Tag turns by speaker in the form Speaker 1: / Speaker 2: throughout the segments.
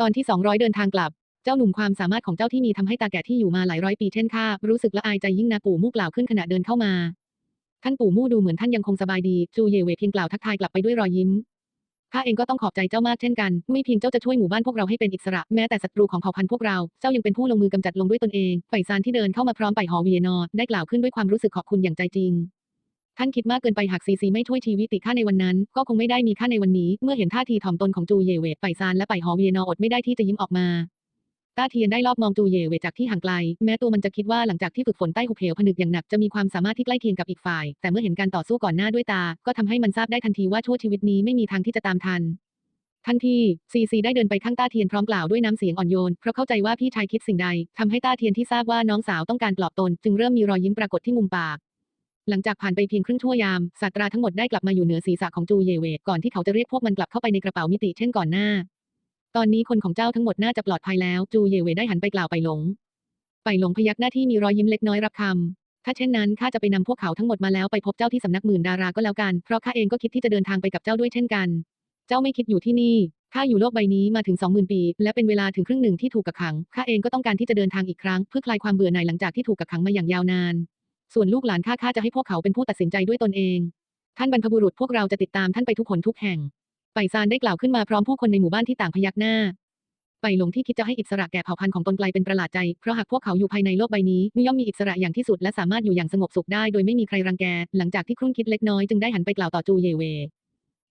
Speaker 1: ตอนที่ 200 เดินทางกลับ เจ้าหนุ่มความสามารถของเจ้าที่มีทำให้ตาแก่ที่อยู่มาหลายร้อยปีเช่นข้ารู้สึกละอายใจยิ่งนะปู่มู่กล่าวขึ้นขณะเดินเข้ามา ท่านปู่มู่ดูเหมือนท่านยังคงสบายดี จูเยเวเพียงกล่าวทักทายกลับไปด้วยรอยยิ้มข้าเองก็ต้องขอบใจเจ้ามากเช่นกัน ไม่เพียงเจ้าจะช่วยหมู่บ้านพวกเราให้เป็นอิสระ แม้แต่ศัตรูของเผ่าพันธุ์พวกเรา เจ้ายังเป็นผู้ลงมือกำจัดลงด้วยตนเอง ไฝ่ซานที่เดินเข้ามาพร้อมไปหอเวียนอได้กล่าวขึ้นด้วยความรู้สึกขอบคุณอย่างใจจริง ท่านคิดมากเกินไปหากซีซีไม่ช่วยชีวิตติข้าในวันนั้น ก็คงไม่ได้มีข้าในวันนี้ เมื่อเห็นท่าทีถ่อมตนของจูเยเวตไฝ่ซานและไปหอเวียนออดไม่ได้ที่จะยิ้มออกมาตาเทียนได้รอบมองจูเยเวจากที่ห่างไกล แม้ตัวมันจะคิดว่าหลังจากที่ฝึกฝนใต้หุบเหวผนึกอย่างหนักจะมีความสามารถที่ใกล้เคียงกับอีกฝ่าย แต่เมื่อเห็นการต่อสู้ก่อนหน้าด้วยตา ก็ทำให้มันทราบได้ทันทีว่าชั่วชีวิตนี้ไม่มีทางที่จะตามทัน ทันทีซีซีได้เดินไปข้างต้าเทียนพร้อมกล่าวด้วยน้ำเสียงอ่อนโยน เพราะเข้าใจว่าพี่ชายคิดสิ่งใดทำให้ต้าเทียนที่ทราบว่าน้องสาวต้องการปลอบตน จึงเริ่มมีรอยยิ้มปรากฏที่มุมปาก หลังจากผ่านไปเพียงครึ่งชั่วยามศาสตราทั้งหมดได้กลับมาอยู่เหนือศีรษะของจูเยเวก่อนที่เขาจะเรียกพวกมันกลับเข้าไปในกระเป๋ามิติเช่นก่อนหน้า ตอนนี้คนของเจ้าทั้งหมดน่าจะปลอดภัยแล้ว จูเยเวได้หันไปกล่าวไปหลง ไปหลงพยักหน้าที่มีรอยยิ้มเล็กน้อยรับคำถ้าเช่นนั้นข้าจะไปนำพวกเขาทั้งหมดมาแล้วไปพบเจ้าที่สำนักหมื่นดาราก็แล้วกันเพราะข้าเองก็คิดที่จะเดินทางไปกับเจ้าด้วยเช่นกัน เจ้าไม่คิดอยู่ที่นี่ข้าอยู่โลกใบนี้มาถึง20,000ปี และเป็นเวลาถึงครึ่งหนึ่งที่ถูกกักขังข้าเองก็ต้องการที่จะเดินทางอีกครั้งเพื่อคลายความเบื่อหน่ายหลังจากที่ถูกกักขังมาอย่างยาวนาน ส่วนลูกหลานข้าข้าจะให้พวกเขาเป็นผู้ตัดสินใจด้วยตนเอง ท่านบรรพบุรุษพวกเราจะติดตามท่านไปทุกหนทุกแห่ง ไปซานได้กล่าวขึ้นมาพร้อมผู้คนในหมู่บ้านที่ต่างพยักหน้า ไปหลงที่คิดจะให้อิสระแก่เผ่าพันธุ์ของตนกลายเป็นประหลาดใจ เพราะหากพวกเขาอยู่ภายในโลกใบนี้ย่อมมีอิสระอย่างที่สุดและสามารถอยู่อย่างสงบสุขได้โดยไม่มีใครรังแก หลังจากที่ครุ่นคิดเล็กน้อยจึงได้หันไปกล่าวต่อจูเยเว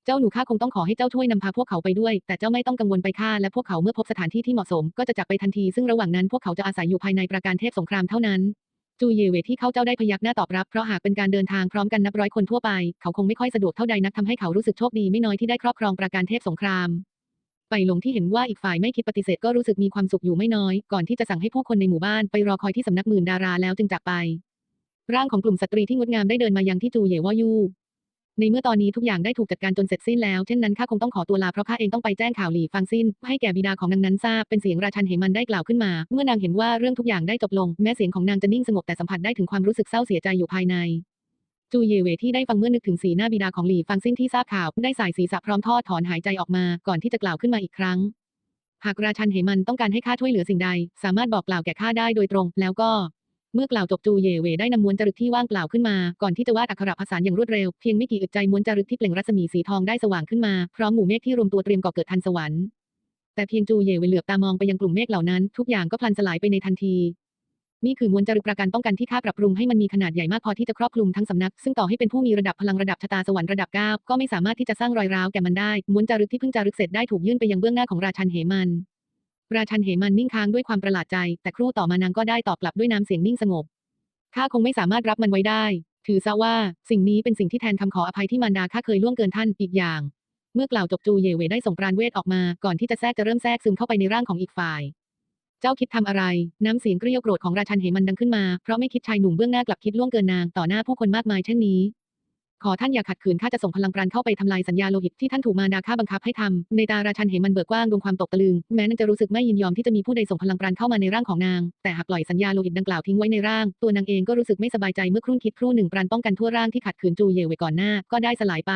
Speaker 1: เจ้าหนูข้าคงต้องขอให้เจ้าช่วยนำพาพวกเขาไปด้วย แต่เจ้าไม่ต้องกังวลไปข้าและพวกเขาเมื่อพบสถานที่ที่เหมาะสม ก็จะจากไปทันที ซึ่งระหว่างนั้นพวกเขาจะอาศัยอยู่ภายในปราการเทพสงครามเท่านั้น จูเยเวที่เขาเจ้าได้พยักหน้าตอบรับ เพราะหากเป็นการเดินทางพร้อมกันนับร้อยคนทั่วไป เขาคงไม่ค่อยสะดวกเท่าใดนักทำให้เขารู้สึกโชคดีไม่น้อยที่ได้ครอบครองประการเทพสงครามไปหลงที่เห็นว่าอีกฝ่ายไม่คิดปฏิเสธก็รู้สึกมีความสุขอยู่ไม่น้อย ก่อนที่จะสั่งให้ผู้คนในหมู่บ้านไปรอคอยที่สำนักหมื่นดาราแล้วจึงจากไป ร่างของกลุ่มสตรีที่งดงามได้เดินมายังที่จูเยว่ายู่ ในเมื่อตอนนี้ทุกอย่างได้ถูกจัดการจนเสร็จสิ้นแล้ว เช่นนั้นข้าคงต้องขอตัวลาเพราะข้าเองต้องไปแจ้งข่าวหลีฟังสิ้น ให้แก่บิดาของนางนั้นทราบเป็นเสียงราชันเหมันได้กล่าวขึ้นมา เมื่อนางเห็นว่าเรื่องทุกอย่างได้จบลง แม้เสียงของนางจะนิ่งสงบแต่สัมผัสได้ถึงความรู้สึกเศร้าเสียใจอยู่ภายในจูเยเวที่ได้ฟังเมื่อนึกถึงสีหน้าบิดาของหลีฟังสิ้นที่ทราบข่าว ได้สายศีรษะพร้อมทอดถอนหายใจออกมาก่อนที่จะกล่าวขึ้นมาอีกครั้ง หากราชันเหมันต้องการให้ข้าช่วยเหลือสิ่งใด สามารถบอกกล่าวแก่ข้าได้โดยตรง แล้วก็ เมื่อกล่าวจบจูเยเวได้นำม้วนจารึกที่ว่างเปล่าขึ้นมา ก่อนที่จะวาดอักขระภาษาอย่างรวดเร็ว เพียงไม่กี่อึดใจม้วนจารึกที่เปล่งรัศมีสีทองได้สว่างขึ้นมา พร้อมหมู่เมฆที่รวมตัวเตรียมก่อเกิดทันสวรรค์ แต่เพียงจูเยเวเหลือบตามองไปยังกลุ่มเมฆเหล่านั้น ทุกอย่างก็พลันสลายไปในทันทีนี่คือมวนจารึกประกันป้องกันที่ข้าปรับปรุงให้มันมีขนาดใหญ่มากพอที่จะครอบคลุมทั้งสำนัก ซึ่งต่อให้เป็นผู้มีระดับพลังระดับชะตาสวรรค์ระดับ9ก็ไม่สามารถที่จะสร้างรอยร้าวแก่มันได้มวนจารึกที่เพิ่งจารึกเสร็จได้ถูกยื่นไปยังเบื้องหน้าของราชันเหมัน ราชันเหมันนิ่งค้างด้วยความประหลาดใจ แต่ครู่ต่อมานางก็ได้ตอบกลับด้วยน้ำเสียงนิ่งสงบ ข้าคงไม่สามารถรับมันไว้ได้ ถือซะว่า สิ่งนี้เป็นสิ่งที่แทนคำขออภัยที่มารดาข้าเคยล่วงเกินท่านอีกอย่าง เมื่อกล่าวจบจูเยเวได้ส่งปราณเวทออกมา ก่อนที่จะแทรกจะเริ่มแทรกซึมเข้าไปในร่างของอีกฝ่าย เจ้าคิดทำอะไร น้ำเสียงเกรี้ยวโกรธของราชันเหมันดังขึ้นมา เพราะไม่คิดชายหนุ่มเบื้องหน้ากลับคิดล่วงเกินนางต่อหน้าผู้คนมากมายเช่นนี้ ขอท่านอย่าขัดขืนข้าจะส่งพลังปราณเข้าไปทำลายสัญญาโลหิตที่ท่านถูกมารดาข้าบังคับให้ทำในตาราชันเหมันเบิกกว้างดวงความตกตะลึง แม้นางจะรู้สึกไม่ยินยอมที่จะมีผู้ใดส่งพลังปราณเข้ามาในร่างของนาง แต่หากปล่อยสัญญาโลหิตดังกล่าวทิ้งไว้ในร่าง ตัวนางเองก็รู้สึกไม่สบายใจเมื่อครุ่นคิดครู่หนึ่งปราณป้องกันทั่วร่างที่ขัดขืนจูเยเวก่อนหน้าก็ได้สลายไป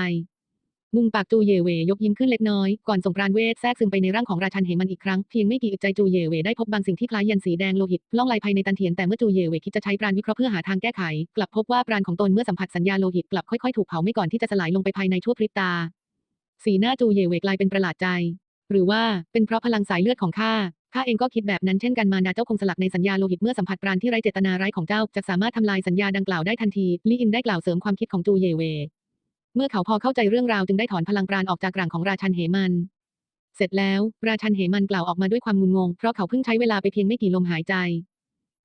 Speaker 1: มุมปากจูเยเวยกยิ้มขึ้นเล็กน้อย ก่อนส่งปราณเวทแทรกซึมไปในร่างของราชันเหมันอีกครั้ง เพียงไม่กี่อึดใจจูเยเวได้พบบางสิ่งที่คล้ายยันสีแดงโลหิตล่องลายภายในตันเทียนแต่เมื่อจูเยเวคิดจะใช้ปราณวิเคราะห์เพื่อหาทางแก้ไข กลับพบว่าปราณของตนเมื่อสัมผัสสัญญาโลหิตกลับค่อยๆถูกเผาไม่ก่อนที่จะสลายลงไปภายในชั่วพริบตา สีหน้าจูเยเวกลายเป็นประหลาดใจ หรือว่าเป็นเพราะพลังสายเลือดของข้าข้าเองก็คิดแบบนั้นเช่นกันมารดาเจ้าคงสลักในสัญญาโลหิตเมื่อสัมผัสปราณที่ไร้เจตนาร้ายของเจ้าจะสามารถทำลายสัญญาดังกล่าวได้ทันทีลี่อินได้กล่าวเสริมความคิดของจูเยเว เมื่อเขาพอเข้าใจเรื่องราวจึงได้ถอนพลังปราณออกจากร่างของราชันเหมัน เสร็จแล้ว ราชันเหมันกล่าวออกมาด้วยความงุนงง เพราะเขาเพิ่งใช้เวลาไปเพียงไม่กี่ลมหายใจ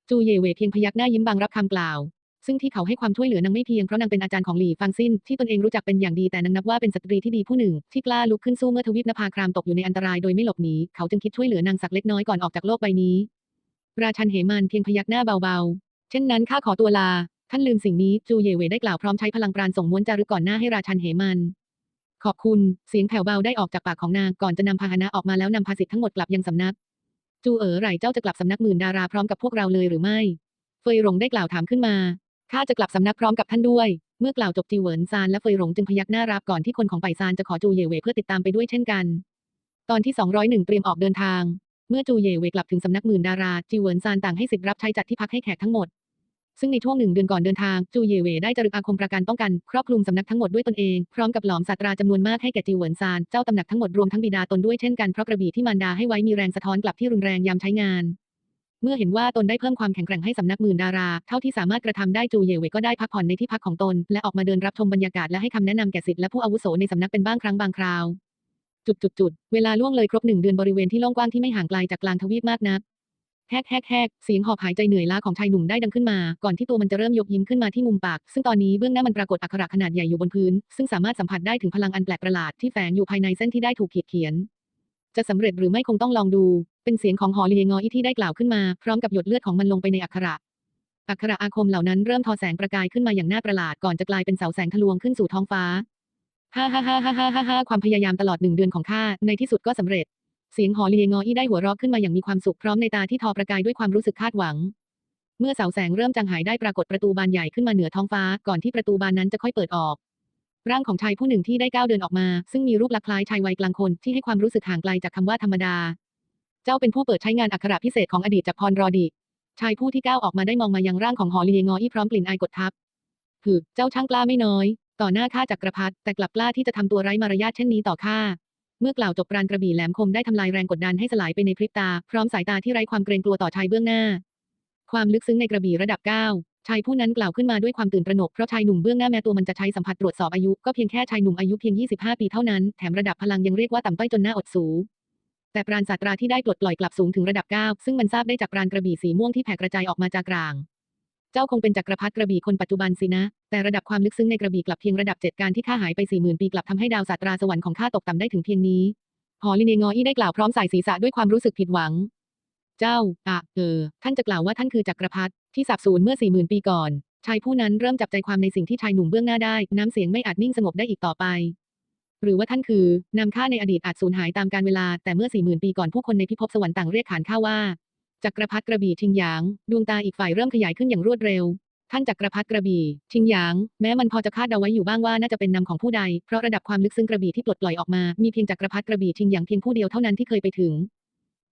Speaker 1: จูเยเวเพียงพยักหน้ายิ้มบางรับคำกล่าว ซึ่งที่เขาให้ความช่วยเหลือนางไม่เพียงเพราะนางเป็นอาจารย์ของหลี่ฟังซินที่ตนเองรู้จักเป็นอย่างดีแต่นางนับว่าเป็นสตรีที่ดีผู้หนึ่ง ที่กล้าลุกขึ้นสู้เมื่อทวีปนภาครามตกอยู่ในอันตรายโดยไม่หลบหนีเขาจึงคิดช่วยเหลือนางสักเล็กน้อยก่อนออกจากโลกใบนี้ ราชันเหมันเพียงพยักหน้าเบาๆ เช่นนั้นข้าขอตัวลา ท่านลืมสิ่งนี้จูเยเวได้กล่าวพร้อมใช้พลังปราณส่งม้วนจารึกก่อนหน้าให้ราชันเหมัน ขอบคุณ เสียงแผ่วเบาได้ออกจากปากของนางก่อนจะนำพาหนะออกมาแล้วนำภาษิตทั้งหมดกลับยังสำนัก จูเอ๋อไหรเจ้าจะกลับสำนักหมื่นดาราพร้อมกับพวกเราเลยหรือไม่ เฟยหลงได้กล่าวถามขึ้นมาข้าจะกลับสำนักพร้อมกับท่านด้วย เมื่อกล่าวจบจีเหวินซานและเฟยหลงจึงพยักหน้ารับก่อนที่คนของไปซานจะขอจูเยเวเพื่อติดตามไปด้วยเช่นกัน ตอนที่ 201 เตรียมออกเดินทาง เมื่อจูเยเวกลับถึงสำนักหมื่นดาราจิวเหวินซานต่างให้สิทธิ์รับใช้จัดที่พักให้แขกทั้งหมด ซึ่งในช่วงหนึ่งเดือนก่อนเดินทาง จูเย่เวได้จารึกอาคมประการป้องกัน ครอบคลุมสำนักทั้งหมดด้วยตนเอง พร้อมกับหลอมศาสตราจำนวนมากให้แก่จิวเหวินซาน เจ้าตำหนักทั้งหมดรวมทั้งบิดาตนด้วยเช่นกันเพราะกระบี่ที่มารดาให้ไว้มีแรงสะท้อนกลับที่รุนแรงยามใช้งาน เมื่อเห็นว่าตนได้เพิ่มความแข็งแกร่งให้สำนักหมื่นดารา เท่าที่สามารถกระทำได้จูเย่เวก็ได้พักผ่อนในที่พักของตน และออกมาเดินรับชมบรรยากาศและให้คำแนะนำแก่ศิษย์และผู้อาวุโสในสำนักเป็นบ้างครั้งบางคราวจุดจุดจุดเวลาล่วงเลยครบหนึ่งเดือนบริเวณที่โล่งกว้างที่ไม่ห่างไกลจากกลางทวีปมากนัก แฮกแฮกแฮกเสียงหอบหายใจเหนื่อยล้าของชายหนุ่มได้ดังขึ้นมา ก่อนที่ตัวมันจะเริ่มยกยิ้มขึ้นมาที่มุมปาก ซึ่งตอนนี้เบื้องหน้ามันปรากฏอักขระขนาดใหญ่อยู่บนพื้น ซึ่งสามารถสัมผัสได้ถึงพลังอันแปลกประหลาดที่แฝงอยู่ภายในเส้นที่ได้ถูกขีดเขียน จะสำเร็จหรือไม่คงต้องลองดู เป็นเสียงของหอเลียงออีที่ได้กล่าวขึ้นมา พร้อมกับหยดเลือดของมันลงไปในอักขระอักขระอาคมเหล่านั้นเริ่มทอแสงประกายขึ้นมาอย่างน่าประหลาดก่อนจะกลายเป็นเสาแสงทะลวงขึ้นสู่ท้องฟ้าฮ่าฮ่าฮ่าฮ่าฮ่าฮ่าความพยายามตลอดหนึ่งเดือนของข้าในที่สุดก็สำเร็จ เสียงหอเลียงออีได้หัวเราะขึ้นมาอย่างมีความสุขพร้อมในตาที่ทอประกายด้วยความรู้สึกคาดหวัง เมื่อเสาแสงเริ่มจางหายได้ปรากฏประตูบานใหญ่ขึ้นมาเหนือท้องฟ้าก่อนที่ประตูบานนั้นจะค่อยเปิดออก ร่างของชายผู้หนึ่งที่ได้ก้าวเดินออกมา ซึ่งมีรูปลักษณ์คล้ายชายวัยกลางคนที่ให้ความรู้สึกห่างไกลจากคำว่าธรรมดา เจ้าเป็นผู้เปิดใช้งานอักขระพิเศษของอดีตจากพรรอดิชายผู้ที่ก้าวออกมาได้มองมายังร่างของหอเลียงออีพร้อมกลิ่นอายกดทับหือเจ้าช่างกล้าไม่น้อย ต่อหน้าข้าจักรพรรดิแต่กลับกล้าที่จะทำตัวไร้มารยาทเช่นนี้ต่อข้า เมื่อกล่าวจบปราณกระบี่แหลมคมได้ทำลายแรงกดดันให้สลายไปในพริบตา พร้อมสายตาที่ไร้ความเกรงกลัวต่อชายเบื้องหน้า ความลึกซึ้งในกระบี่ระดับ9ชายผู้นั้นกล่าวขึ้นมาด้วยความตื่นตระหนกเพราะชายหนุ่มเบื้องหน้าแม้ตัวมันจะใช้สัมผัสตรวจสอบอายุก็เพียงแค่ชายหนุ่มอายุเพียง 25 ปีเท่านั้นแถมระดับพลังยังเรียกว่าต่ำต้อยจนหน่าอดสูแต่ปราณศาสตราที่ได้ปลดปล่อยกลับสูงถึงระดับ 9 ซึ่งมันทราบได้จากปราณกระบี่สีม่วงที่แผ่กระจายออกมาจากกลาง เจ้าคงเป็นจักรพรรดิกระบี่คนปัจจุบันสินะ แต่ระดับความลึกซึ้งในกระบี่กลับเพียงระดับเจ็ดการที่ข้าหายไปสี่หมื่นปีกลับทำให้ดาวศาสตราสวรรค์ของข้าตกต่ำได้ถึงเพียงนี้หอลินเนงออี้ได้กล่าวพร้อมสายศีรษะด้วยความรู้สึกผิดหวัง เจ้าอะเออ ท่านจะกล่าวว่าท่านคือจักรพรรดิที่สับสูญเมื่อสี่หมื่นปีก่อน ชายผู้นั้นเริ่มจับใจความในสิ่งที่ชายหนุ่มเบื้องหน้าได้ น้ำเสียงไม่อาจนิ่งสงบได้อีกต่อไป หรือว่าท่านคือนำข้าในอดีตอาจสูญหายตามกาลเวลา แต่เมื่อสี่หมื่นปีก่อนผู้คนในพิภพสวรรค์ต่างเรียกขานข้าว่า จักรพรรดิกระบี่ชิงหยาง ดวงตาอีกฝ่ายเริ่มขยายขึ้นอย่างรวดเร็ว ท่านจักรพรรดิกระบี่ชิงหยาง แม้มันพอจะคาดเดาไว้อยู่บ้างว่าน่าจะเป็นนำของผู้ใด เพราะระดับความลึกซึ้งกระบี่ที่ปลดปล่อยออกมา มีเพียงจักรพรรดิกระบี่ชิงหยางเพียงผู้เดียวเท่านั้นที่เคยไปถึง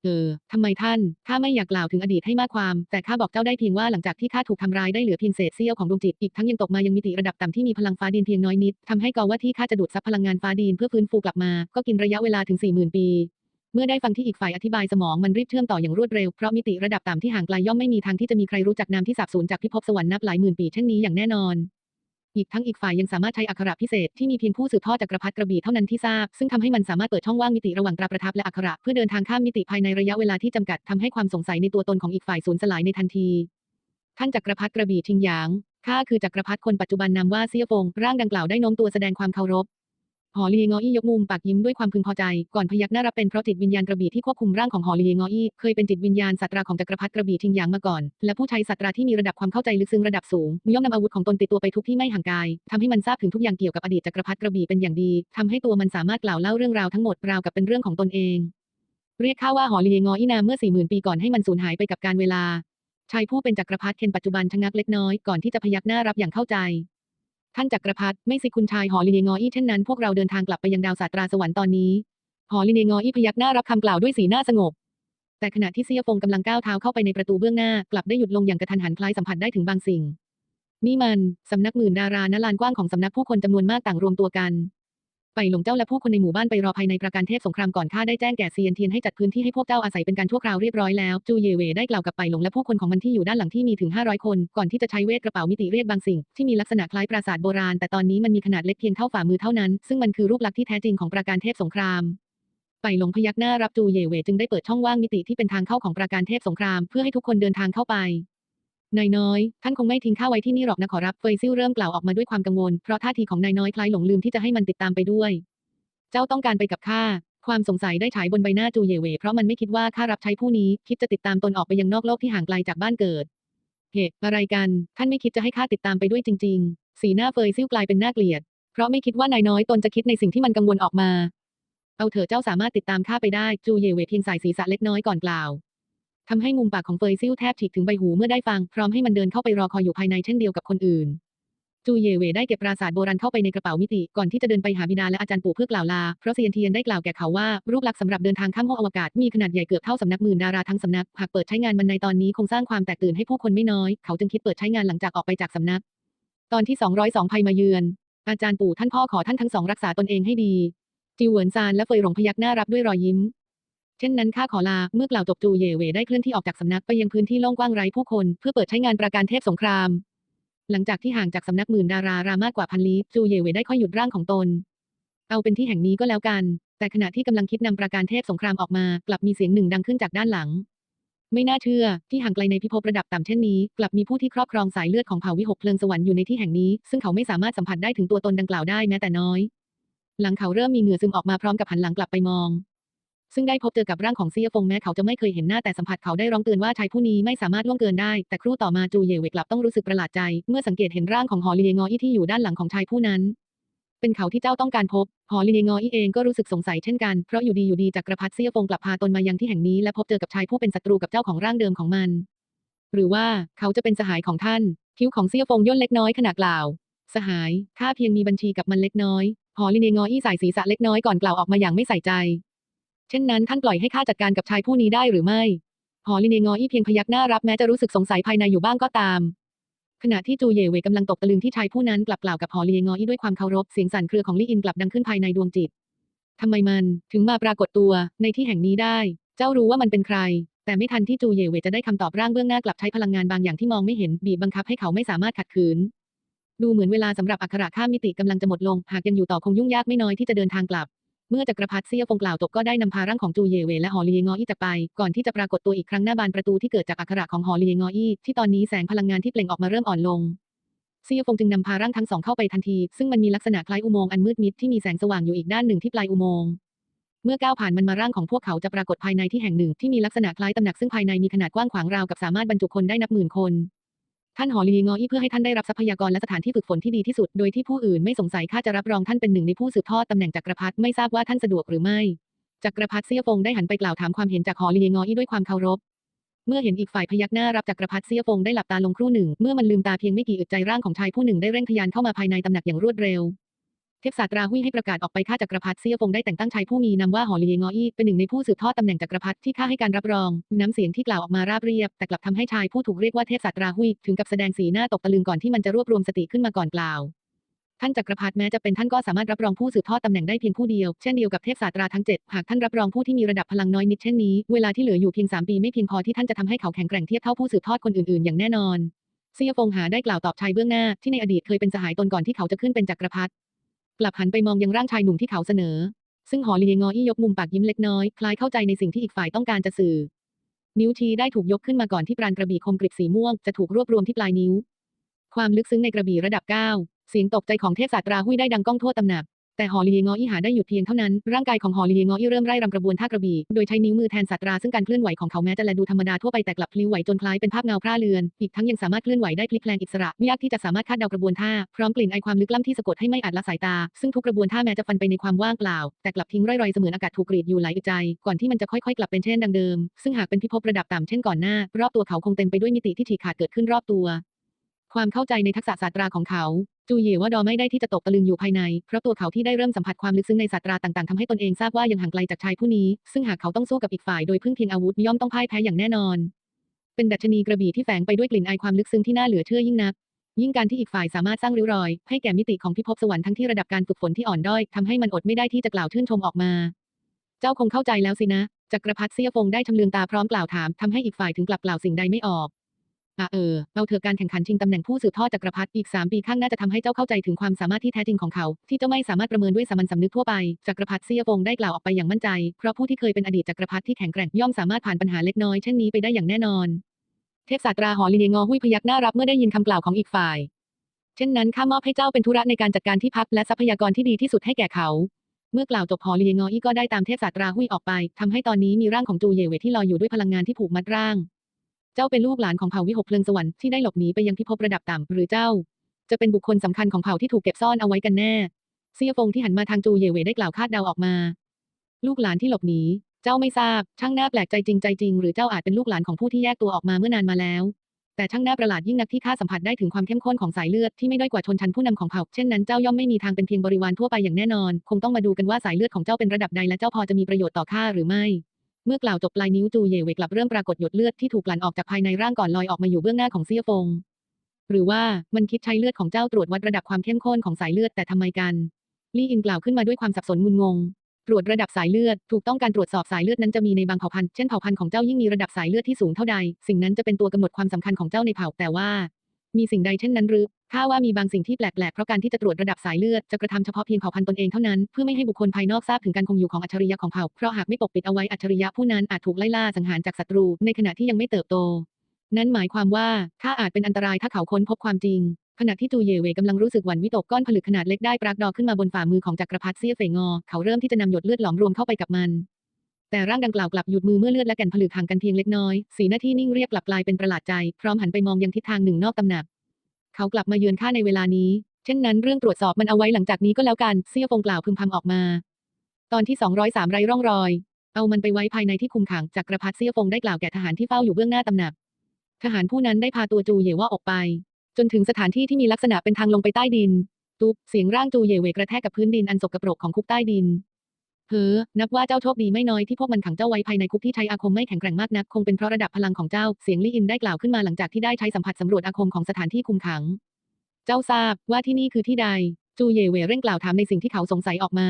Speaker 1: เออ ทำไมท่าน ข้าไม่อยากกล่าวถึงอดีตให้มากความ แต่ข้าบอกเจ้าได้เพียงว่าหลังจากที่ข้าถูกทำร้ายได้เหลือเพียงเศษเสี้ยวของดวงจิต อีกทั้งยังตกมายังมิติระดับต่ำที่มีพลังฟ้าดินเพียงน้อยนิดทำให้กอว่าที่ข้าจะดูดซับพลังงานฟ้าดินเพื่อฟื้นฟูกลับมา ก็กินระยะเวลาถึง40,000ปี เมื่อได้ฟังที่อีกฝ่ายอธิบายสมองมันรีบเชื่อมต่ออย่างรวดเร็ว เพราะมิติระดับต่ำที่ห่างไกลย่อมไม่มีทางที่จะมีใครรู้จักนามที่สาบสูญจากพิภพสวรรค์นับหลายหมื่นปีเช่นนี้อย่างแน่นอน อีกทั้งอีกฝ่ายยังสามารถใช้อักขระพิเศษที่มีเพียงผู้สืบทอดจักกระพรรดิกระบี่เท่านั้นที่ทราบ ซึ่งทำให้มันสามารถเปิดช่องว่างมิติระหว่างตราประทับและอักขระเพื่อเดินทางข้ามมิติภายในระยะเวลาที่จำกัดทำให้ความสงสัยในตัวตนของอีกฝ่ายสูญสลายในทันที ท่านจักรพรรดิกระบี่ชิงหยางข้าคือจักรพรรดิคนปัจจุบันนามว่าเซียฟงร่างดังกล่าวได้โน้มตัวแสดงความเคารพ หอลีงออี้ยกมุมปากยิ้มด้วยความพึงพอใจ ก่อนพยักหน้ารับเป็นเพราะจิตวิญญาณกระบี่ที่ควบคุมร่างของหอลีงออี้เคยเป็นจิตวิญญาณสัตราของจักรพรรดิกระบี่ชิงหยางมาก่อน และผู้ใช้สัตราที่มีระดับความเข้าใจลึกซึ้งระดับสูงย่อมนำอาวุธของตนติดตัวไปทุกที่ไม่ห่างกายทำให้มันทราบถึงทุกอย่างเกี่ยวกับอดีตจักรพรรดิกระบี่เป็นอย่างดีทำให้ตัวมันสามารถกล่าวเล่าเรื่องราวทั้งหมดราวกับเป็นเรื่องของตนเอง เรียกข้าว่าหอลีงออี้นามเมื่อสี่หมื่นปีก่อนให้มันสูญหายไปกับการเวลาชายผู้เป็นจักรพรรดิเคนปัจจุบันชะงักเล็กน้อยก่อนที่จะพยักหน้ารับอย่างเข้าใจ ท่านจักรพรรดิไม่สิคุณชายหอลิเนงออี้เช่นนั้นพวกเราเดินทางกลับไปยังดาวสาตราสวรรค์ตอนนี้หอลิเนงออี้พยักหน้ารับคำกล่าวด้วยสีหน้าสงบ แต่ขณะที่เซียฟงกำลังก้าวเท้าเข้าไปในประตูเบื้องหน้ากลับได้หยุดลงอย่างกระทันหันคล้ายสัมผัสได้ถึงบางสิ่งนี่มันสำนักหมื่นดาราณลานกว้างของสำนักผู้คนจำนวนมากต่างรวมตัวกัน ไปหลงเจ้าและผู้คนในหมู่บ้านไปรอภายในประการเทพสงครามก่อนข้าได้แจ้งแก่เซียนเทียนให้จัดพื้นที่ให้พวกเจ้าอาศัยเป็นการชั่วคราวเรียบร้อยแล้วจูเยเวได้กล่าวกับไปหลงและผู้คนของมันที่อยู่ด้านหลังที่มีถึง 500 คน ก่อนที่จะใช้เวทกระเป๋ามิติเรียกบางสิ่ง ที่มีลักษณะคล้ายปราสาทโบราณ แต่ตอนนี้มันมีขนาดเล็กเพียงเท่าฝ่ามือเท่านั้น ซึ่งมันคือรูปลักษณ์ที่แท้จริงของประการเทพสงครามไปหลงพยักหน้ารับจูเยเวจึงได้เปิดช่องว่างมิติที่เป็นทางเข้าของประการเทพสงคราม เพื่อให้ทุกคนเดินทางเข้าไป นายน้อย ท่านคงไม่ทิ้งข้าไว้ที่นี่หรอกนะขอรับ เฟยซิ่วเริ่มกล่าวออกมาด้วยความกังวล เพราะท่าทีของนายน้อยคล้ายหลงลืมที่จะให้มันติดตามไปด้วย เจ้าต้องการไปกับข้า ความสงสัยได้ฉายบนใบหน้าจูเยเว เพราะมันไม่คิดว่าข้ารับใช้ผู้นี้ คิดจะติดตามตนออกไปยังนอกโลกที่ห่างไกลจากบ้านเกิด เหตุอะไรกัน ท่านไม่คิดจะให้ข้าติดตามไปด้วยจริง ๆ สีหน้าเฟยซิ่วกลายเป็นหน่าเกลียด เพราะไม่คิดว่านายน้อยตนจะคิดในสิ่งที่มันกังวลออกมา เอาเถอะเจ้าสามารถติดตามข้าไปได้ จูเยเวเพียงสายศีรษะเล็กน้อยก่อนกล่าว ทำให้มุมปากของเฟยซิ่วแทบฉีกถึงใบหูเมื่อได้ฟัง พร้อมให้มันเดินเข้าไปรอคอยอยู่ภายในเช่นเดียวกับคนอื่น จูเย่เวได้เก็บปราสาทโบราณเข้าไปในกระเป๋ามิติ ก่อนที่จะเดินไปหาบิดาและอาจารย์ปู่เพื่อกล่าวลา เพราะเซียนเทียนได้กล่าวแก่เขาว่า รูปลักษณ์สำหรับเดินทางข้ามห้องอวกาศมีขนาดใหญ่เกือบเท่าสำนักหมื่นดาราทั้งสำนัก หากเปิดใช้งานมันในตอนนี้คงสร้างความแตกตื่นให้ผู้คนไม่น้อย เขาจึงคิดเปิดใช้งานหลังจากออกไปจากสำนัก ตอนที่ 202ภัยมาเยือน อาจารย์ปู่ท่านพ่อขอท่านทั้งสองรักษาตนเองให้ดีจิวเหวินซานและเฟยหลงพยักหน้ารับด้วยรอยยิ้ม เช่นนั้นข้าขอลา เมื่อกล่าวจบจูเยเวได้เคลื่อนที่ออกจากสำนักไปยังพื้นที่โล่งกว้างไร้ผู้คน เพื่อเปิดใช้งานประการเทพสงคราม หลังจากที่ห่างจากสำนักหมื่นดารารามากกว่าพันลี้จูเยเวได้ค่อยหยุดร่างของตน เอาเป็นที่แห่งนี้ก็แล้วกัน แต่ขณะที่กำลังคิดนำประการเทพสงครามออกมา กลับมีเสียงหนึ่งดังขึ้นจากด้านหลัง ไม่น่าเชื่อ ที่ห่างไกลในพิภพระดับต่ำเช่นนี้ กลับมีผู้ที่ครอบครองสายเลือดของเผ่าวิหกเพลิงสวรรค์อยู่ในที่แห่งนี้ ซึ่งเขาไม่สามารถสัมผัสได้ถึงตัวตนดังกล่าวได้แม้แต่น้อย หลังเขาเริ่มมีเหงื่อซึมออกมาพร้อมกับหันหลังกลับไปมอง ซึ่งได้พบเจอกับร่างของเซียฟงแม้เขาจะไม่เคยเห็นหน้าแต่สัมผัสเขาได้ร้องเตือนว่าชายผู้นี้ไม่สามารถล่วงเกินได้ แต่ครู่ต่อมาจูเย่เวกลับต้องรู้สึกประหลาดใจ เมื่อสังเกตเห็นร่างของหอลีเยงออี้ที่อยู่ด้านหลังของชายผู้นั้น เป็นเขาที่เจ้าต้องการพบ หอลีเยงออี้เองก็รู้สึกสงสัยเช่นกัน เพราะอยู่ดีอยู่ดีจักรพรรดิเซียฟงกลับพาตนมายังที่แห่งนี้และพบเจอกับชายผู้เป็นศัตรูกับเจ้าของร่างเดิมของมัน หรือว่าเขาจะเป็นสหายของท่าน คิ้วของเซียฟงย่นเล็กน้อยขณะกล่าว สหายข้าเพียงมีบัญชีกับมันเล็กน้อยหอลินเงออี้สายศีรษะเล็กน้อยก่อนกล่าวออกมาอย่างไม่ใส่ใจ เช่นนั้นท่านปล่อยให้ข้าจัดการกับชายผู้นี้ได้หรือไม่หอลินเยงออี้เพียงพยักหน้ารับแม้จะรู้สึกสงสัยภายในอยู่บ้างก็ตาม ขณะที่จูเย่เวกำลังตกตะลึงที่ชายผู้นั้นกลับกล่าวกับหอลินเยงออี้ด้วยความเคารพเสียงสั่นเครือของลี่อินกลับดังขึ้นภายในดวงจิตทำไมมันถึงมาปรากฏตัวในที่แห่งนี้ได้ เจ้ารู้ว่ามันเป็นใคร แต่ไม่ทันที่จูเย่เวจะได้คำตอบร่างเบื้องหน้ากลับใช้พลังงานบางอย่างที่มองไม่เห็นบีบบังคับให้เขาไม่สามารถขัดขืน ดูเหมือนเวลาสำหรับอักขระข้ามมิติกำลังจะหมดลง หากยังอยู่ต่อคงยุ่งยากไม่น้อยที่จะเดินทางกลับ เมื่อจักรพรรดิเซียฟงกล่าวจบก็ได้นำพาร่างของจูเย่เวและหอลียงออี้จากไป ก่อนที่จะปรากฏตัวอีกครั้งหน้าบานประตูที่เกิดจากอักขระของหอลียงออี้ที่ตอนนี้แสงพลังงานที่เปล่งออกมาเริ่มอ่อนลงเซียฟงจึงนำพาร่างทั้งสองเข้าไปทันที ซึ่งมันมีลักษณะคล้ายอุโมงค์อันมืดมิดที่มีแสงสว่างอยู่อีกด้านหนึ่งที่ปลายอุโมงค์เมื่อก้าวผ่านมันมาร่างของพวกเขาจะปรากฏภายในที่แห่งหนึ่งที่มีลักษณะคล้ายตำหนักซึ่งภายในมีขนาดกว้างขวางราวกับสามารถบรรจุคนได้นับหมื่นคน ท่านหอลีงออี้เพื่อให้ท่านได้รับทรัพยากรและสถานที่ฝึกฝนที่ดีที่สุด โดยที่ผู้อื่นไม่สงสัยข้าจะรับรองท่านเป็นหนึ่งในผู้สืบทอดตำแหน่งจักรพรรดิไม่ทราบว่าท่านสะดวกหรือไม่จักรพรรดิเซี่ยฟงได้หันไปกล่าวถามความเห็นจากหอลีงออี้ด้วยความเคารพเมื่อเห็นอีกฝ่ายพยักหน้ารับจักรพรรดิเซี่ยฟงได้หลับตาลงครู่หนึ่ง เมื่อมันลืมตาเพียงไม่กี่อึดใจร่างของชายผู้หนึ่งได้เร่งทะยานเข้ามาภายในตำหนักอย่างรวดเร็ว เทพศาสตราหุ้ยให้ประกาศออกไปข้าจักรพรรดิเซียฟงได้แต่งตั้งชายผู้มีนามว่าหอเลีเยงออี้เป็นหนึ่งในผู้สืบทอดตำแหน่งจักรพรรดิที่ข้าให้การรับรอง น้ำเสียงที่กล่าวออกมาราบเรียบ แต่กลับทำให้ชายผู้ถูกเรียกว่าเทพศาสตราหุ้ยถึงกับแสดงสีหน้าตกตะลึงก่อนที่มันจะรวบรวมสติขึ้นมาก่อนกล่าวท่านจักรพรรดิแม้จะเป็นท่านก็สามารถรับรองผู้สืบทอดตำแหน่งได้เพียงผู้เดียวเช่นเดียวกับเทพศาสตราทั้งเจ็ดหากท่านรับรองผู้ที่มีระดับพลังน้อยนิดเช่นนี้ เวลาที่เหลืออยู่เพียงสามปีไม่เพียงพอที่ท่านจะทำให้เขาแข็งแกร่งเทียบเท่าผู้สืบทอดคนอื่นๆ อย่างแน่นอนเซียฟงหาได้กล่าวตอบชายเบื้องหน้าที่ในอดีตเคยเป็นสหายตนก่อนที่เขาจะขึ้นเป็นจักรพรรดิ กลับหันไปมองยังร่างชายหนุ่มที่เขาเสนอ ซึ่งหอลีเยงออี้ยกมุมปากยิ้มเล็กน้อยคล้ายเข้าใจในสิ่งที่อีกฝ่ายต้องการจะสื่อ นิ้วชี้ได้ถูกยกขึ้นมาก่อนที่ปราณกระบี่คมกริบสีม่วงจะถูกรวบรวมที่ปลายนิ้ว ความลึกซึ้งในกระบี่ระดับ9เสียงตกใจของเทพศาสตราหุ้ยได้ดังก้องทั่วตำหนัก แต่หอลีเยงออี้หาได้หยุดเพียงเท่านั้น ร่างกายของหอลีเยงออี้เริ่มไร่รำกระบวนท่ากระบี่ โดยใช้นิ้วมือแทนศาสตราซึ่งการเคลื่อนไหวของเขาแม้จะแลดูธรรมดาทั่วไปแต่กลับพลิ้วไหวจนคล้ายเป็นภาพเงาพร่าเลือน อีกทั้งยังสามารถเคลื่อนไหวได้พลิกแปลงอิสระไม่ยากที่จะสามารถคาดเดากระบวนท่า พร้อมกลิ่นไอความลึกล้ำที่สะกดให้ไม่อาจละสายตา ซึ่งทุกกระบวนท่าแม้จะฟันไปในความว่างเปล่า แต่กลับทิ้งร่อยๆเสมือนอากาศถูกกรีดอยู่หลายอึใจ ก่อนที่มันจะค่อยๆกลับเป็นเช่นดังเดิม ซึ่งหากเป็นพิภพระดับต่ำเช่นก่อนหน้ารอบตัวเขาคงเต็มไปด้วยมิติที่ฉีกขาดเกิดขึ้นรอบตัว ความเข้าใจในทักษะศาสตราของเขา จูเย่ว่าดอไม่ได้ที่จะตกตะลึงอยู่ภายใน เพราะตัวเขาที่ได้เริ่มสัมผัสความลึกซึ้งในศาสตราต่างๆทำให้ตนเองทราบว่ายังห่างไกลจากชายผู้นี้ ซึ่งหากเขาต้องสู้กับอีกฝ่ายโดยพึ่งเพียงอาวุธย่อมต้องพ่ายแพ้อย่างแน่นอน เป็นดัชนีกระบี่ที่แฝงไปด้วยกลิ่นอายความลึกซึ้งที่น่าเหลือเชื่อยิ่งนัก ยิ่งการที่อีกฝ่ายสามารถสร้างริ้วรอย ให้แก่มิติของพิภพสวรรค์ทั้งที่ระดับการฝึกฝนที่อ่อนด้อยทำให้มันอดไม่ได้ที่จะกล่าวชื่นชมออกมา เจ้าคงเข้าใจแล้วสินะจักรพรรดิเซียฟงได้ชำเลืองตาพร้อมกล่าวถามทำให้อีกฝ่ายถึงกลับกล่าวสิ่งใดไม่ออก อะเออ เอาเถอะการแข่งขันชิงตำแหน่งผู้สืบทอดจักรพรรดิอีก 3 ปีข้างหน้าจะทำให้เจ้าเข้าใจถึงความสามารถที่แท้จริงของเขา ที่เจ้าไม่สามารถประเมินด้วยสามัญสำนึกทั่วไป จักรพรรดิเซียฟงได้กล่าวออกไปอย่างมั่นใจ เพราะผู้ที่เคยเป็นอดีตจักรพรรดิที่แข็งแกร่งย่อมสามารถผ่านปัญหาเล็กน้อยเช่นนี้ไปได้อย่างแน่นอน เทพศาสตราหอลีเนงอหุ้ยพยักหน้ารับเมื่อได้ยินคำกล่าวของอีกฝ่าย เช่นนั้นข้ามอบให้เจ้าเป็นธุระในการจัดการที่พักและทรัพยากรที่ดีที่สุดให้แก่เขาเมื่อกล่าวจบหอลีเยงออี้ก็ได้ตามเทพศาสตราหุ้ยออกไปทำให้ตอนนี้มีร่างของจูเยเวที่ลอยอยู่ด้วยพลังงานที่ผูกมัดร่าง จ้าเป็นลูกหลานของเผ่าวิหกเพลิงสวรรค์ที่ได้หลบหนีไปยังพิภพระดับต่ำหรือเจ้า จะเป็นบุคคลสำคัญของเผ่าที่ถูกเก็บซ่อนเอาไว้กันแน่เซียฟงที่หันมาทางจูเย่เวได้กล่าวคาดเดาออกมา ลูกหลานที่หลบหนี เจ้าไม่ทราบ ช่างน่าแปลกใจจริงใจจริง หรือเจ้าอาจเป็นลูกหลานของผู้ที่แยกตัวออกมาเมื่อนานมาแล้ว แต่ช่างน่าประหลาดยิ่งนักที่ข้าสัมผัสได้ถึงความเข้มข้นของสายเลือดที่ไม่ด้อยกว่าชนชั้นผู้นำของเผ่า เช่นนั้นเจ้าย่อมไม่มีทางเป็นเพียงบริวารทั่วไปอย่างแน่นอน คงต้องมาดูกันว่าสายเลือดของเจ้าเป็นระดับใดและเจ้าพอจะมีประโยชน์ต่อข้าหรือไม่ เมื่อกล่าวจบปลายนิ้วจูเยเวกลับเริ่มปรากฏหยดเลือดที่ถูกกลั่นออกจากภายในร่างก่อนลอยออกมาอยู่เบื้องหน้าของเซียฟง หรือว่ามันคิดใช้เลือดของเจ้าตรวจวัดระดับความเข้มข้นของสายเลือดแต่ทำไมกันลี่อินกล่าวขึ้นมาด้วยความสับสนงุนงง ตรวจระดับสายเลือด ถูกต้องการตรวจสอบสายเลือดนั้นจะมีในบางเผ่าพันธุ์ เช่นเผ่าพันธุ์ของเจ้ายิ่งมีระดับสายเลือดที่สูงเท่าใด สิ่งนั้นจะเป็นตัวกำหนดความสำคัญของเจ้าในเผ่า แต่ว่า มีสิ่งใดเช่นนั้นหรือข้าว่ามีบางสิ่งที่แปลกๆ เพราะการที่จะตรวจระดับสายเลือดจะกระทำเฉพาะเพียงเผ่าพันธุ์ตนเองเท่านั้น เพื่อไม่ให้บุคคลภายนอกทราบถึงการคงอยู่ของอัจฉริยะของเผ่า เพราะหากไม่ปกปิดเอาไว้อัจฉริยะผู้นั้นอาจถูกไล่ล่าสังหารจากศัตรู ในขณะที่ยังไม่เติบโต นั่นหมายความว่าข้าอาจเป็นอันตรายถ้าเขาค้นพบความจริง ขณะที่จูเยเว่กำลังรู้สึกหวั่นวิตกก้อนผลึกขนาดเล็กได้ปรากฏขึ้นมาบนฝ่ามือของจักรพรรดิเซี่ยเฟงอ เขาเริ่มที่จะนำหยดเลือดหลอมรวมเข้าไปกับมัน แต่ร่างดังกล่าวกลับหยุดมือเมื่อเลือดและแก่นผลึกห่างกันเพียงเล็กน้อย สีหน้าที่นิ่งเรียบกลับกลายเป็นประหลาดใจ พร้อมหันไปมองยังทิศทางหนึ่งนอกตำหนัก เขากลับมาเยือนข้าในเวลานี้ เช่นนั้นเรื่องตรวจสอบมันเอาไว้หลังจากนี้ก็แล้วกัน เซี่ยฟงกล่าวพึมพำออกมา ตอนที่ 203 ไรร่องรอย เอามันไปไว้ภายในที่คุมขังจักรพรรดิเซี่ยฟงได้กล่าวแก่ทหารที่เฝ้าอยู่เบื้องหน้าตำหนัก ทหารผู้นั้นได้พาตัวจูเย่ว่าออกไป จนถึงสถานที่ที่มีลักษณะเป็นทางลงไปใต้ดิน ตุ๊บเสียงร่างจูเย่เวกระแทกกับพื้นดินอันสกปรกของคุกใต้ดิน เฮ้อนับว่าเจ้าโชคดีไม่น้อยที่พวกมันขังเจ้าไว้ภายในคุกที่ใช้อาคมไม่แข็งแกร่งมากนัก คงเป็นเพราะระดับพลังของเจ้า เสียงลี่อินได้กล่าวขึ้นมาหลังจากที่ได้ใช้สัมผัสสำรวจอาคมของสถานที่คุมขัง เจ้าทราบว่าที่นี่คือที่ใด จูเย่เว่เร่งกล่าวถามในสิ่งที่เขาสงสัยออกมา